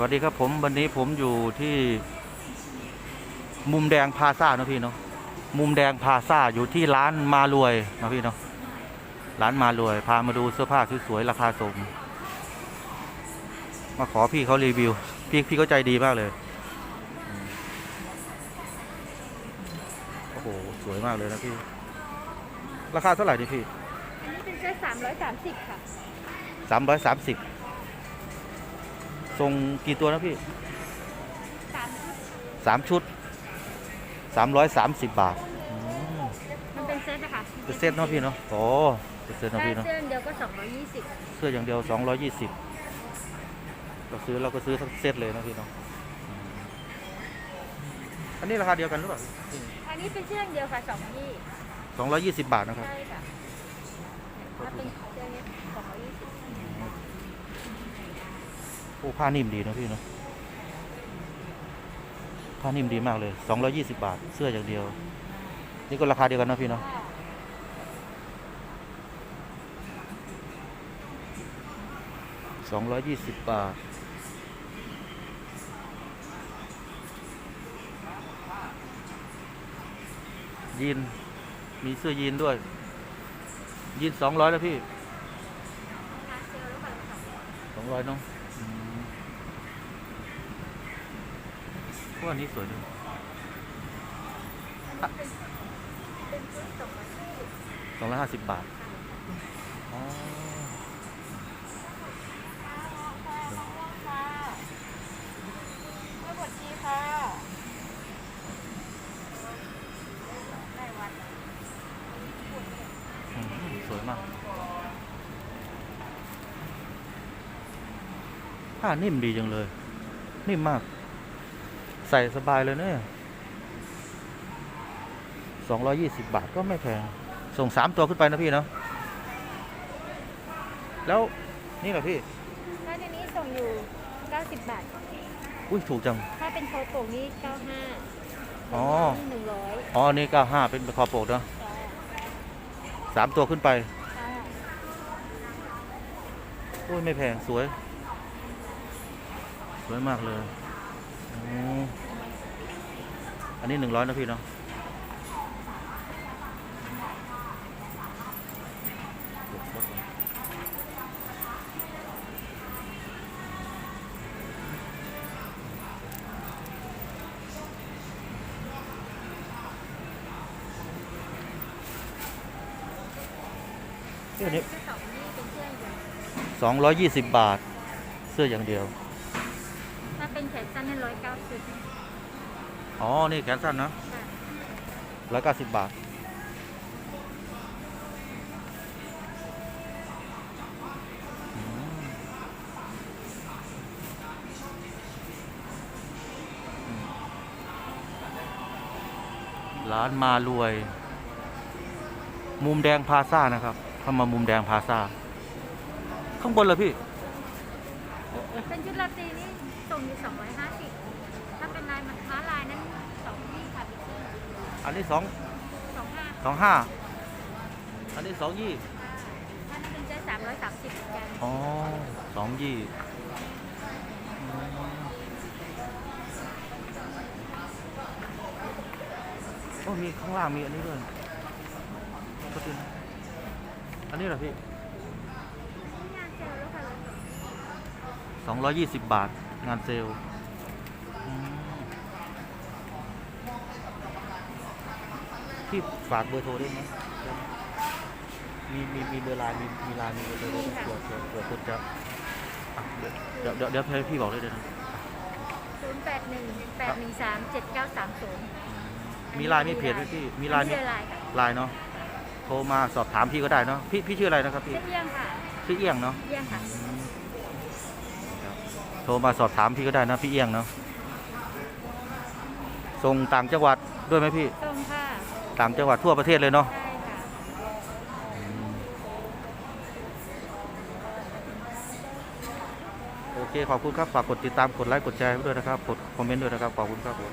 วัสดีครับผมวันนี้ผมอยู่ที่ มุมแดงพลาซ่านะพี่เนาะมุมแดงพลาซ่าอยู่ที่ร้านมารวยนะพี่เนาะร้านมารวย พามาดูเสื้อผ้าสวยๆราคาสูงมาขอพี่เขารีวิว พี่พี่เขาใจดีมากเลยอืมโอ้โหสวยมากเลยนะพี่ ราคาเท่าไหร่นี่พี่อันนี้เป็นเสื้อสามร้อยสามสิบค่ะสามร้อยสามสิบ ส่งกี่ตัวนะพี่สามชุดสามชุดสามร้อยสามสิบบาทอืมมันเป็นเซ็ตนะคะเป็นเซตเนาะพี่เนาะโอ้เป็นเซตเนาะได้พี่เนาะเสื้อเดียวก็สองร้อยยี่สิบเสื้ออย่างเดียวสองร้อยยี่สิบเราซื้อเราก็ซื้อทั้งเซตเลยนะพี่เนาะอืมอันนี้ราคาเดียวกันหรือเปล่าอันนี้เป็นเสื้อเดียวค่ะสองยี่สองร้อยยี่สิบบาทนะครับใช่ค่ะถ้าเป็นเสื้อนี้สองร้อยยี่สิบ โอ้ผ้านิ่มดีนะพี่เนาะผ้านิ่มดีมากเลยสองร้อยยี่สิบบาท เสื้ออย่างเดียว นี่ก็ราคาเดียวกันนะพี่เนาะสองร้อยยี่สิบบาทยีนมีเสื้อยีนด้วย ยีนสองร้อยแล้วพี่สองร้อยนาะอืม ว่าอันนี้สวยดีเป็นชุดสองร้อยยี่สิบสองร้อยห้าสิบบาทอ๋อค่ะสวัสดีค่ะได้วัดอืมสวยมากผ้านิ่มดีจังเลย นิ่มมาก ใส่สบายเลยเนี่ยสองร้อยี่สิบบาทก็ไม่แพง ส่งสามตัวขึ้นไปนะพี่เนาะ แล้วนี่แหละพี่ถ้าในนี้ส่งอยู่เก้าสิบบาท อุ้ยถูกจัง ถ้าเป็นโคโปกนี่เก้าห้าอ๋อหนึ่งร้อยอ๋อ นี่เก้าห้าเป็นคอโปกเนาะสามตัวขึ้นไปค่ะอุ้ยไม่แพงสวย สวยมากเลย อันนี้หนึ่งร้อยนะพี่เนาะเสื้อนี้เสื้องนี่ยสองร้อยยี่สิบบาท เสื้ออย่างเดียว สั้นให้ร้อยเก้าสิบอ๋อ นี่แขนสั้นนะค่ะร้อยเก้าสิบบาทอืมร้านมารวย มุมแดงพลาซ่านะครับ เข้ามามุมแดงพลาซ่า ข้างบนเลยพี่ เป็นชุดลาตรีนี่ ส่งอยู่สองร้อยห้าสิบถ้าเป็นลายมันค้าลายนั้นสองยี่ค่ะพี่เสื้ออันนี้สองสองห้าสองห้าอันนี้สองยี่ถ้านั้นเป็นเสื้อสามร้อยสามสิบเหมือนกันอ๋อสองยี่โอ้มีข้างล่างมีอันนี้ด้วยก็คืออันนี้เหรอพี่ งานเซลล์แล้วค่ะสองร้อยยี่สิบบาท งานเซลล์อืมพี่ฝากเบอร์โทรได้ไหมมีมีมีเบอร์ไลน์มีมีไลน์มีเบอร์โทรด้วยเผื่อเผื่อเผื่อคุณจะอะเดี๋ยวเดี๋ยวเดี๋ยวให้พี่บอกได้เลยนะศูนย์แปดหนึ่งแปดหนึ่งสามเจ็ดเก้าสามศูนย์มีไลน์มีเพจไหมพี่มีไลน์มีเสื้อลายค่ะไลน์เนาะโทรมาสอบถามพี่ก็ได้เนาะพี่พี่ชื่ออะไรนะครับพี่เสื้อเยี่ยงค่ะชื่อเอี้ยงเนาะ เยี่ยงค่ะ อืมครับ โทรมาสอบถามพี่ก็ได้นะพี่เอี้ยงเนาะส่งต่างจังหวัดด้วยไหมพี่ ส่งค่ะต่างจังหวัดทั่วประเทศเลยเนาะใช่ค่ะอืมโอเคขอบคุณครับฝากกดติดตามกดไลค์กดแชร์ให้ด้วยนะครับกดคอมเมนต์ด้วยนะครับขอบคุณครับผม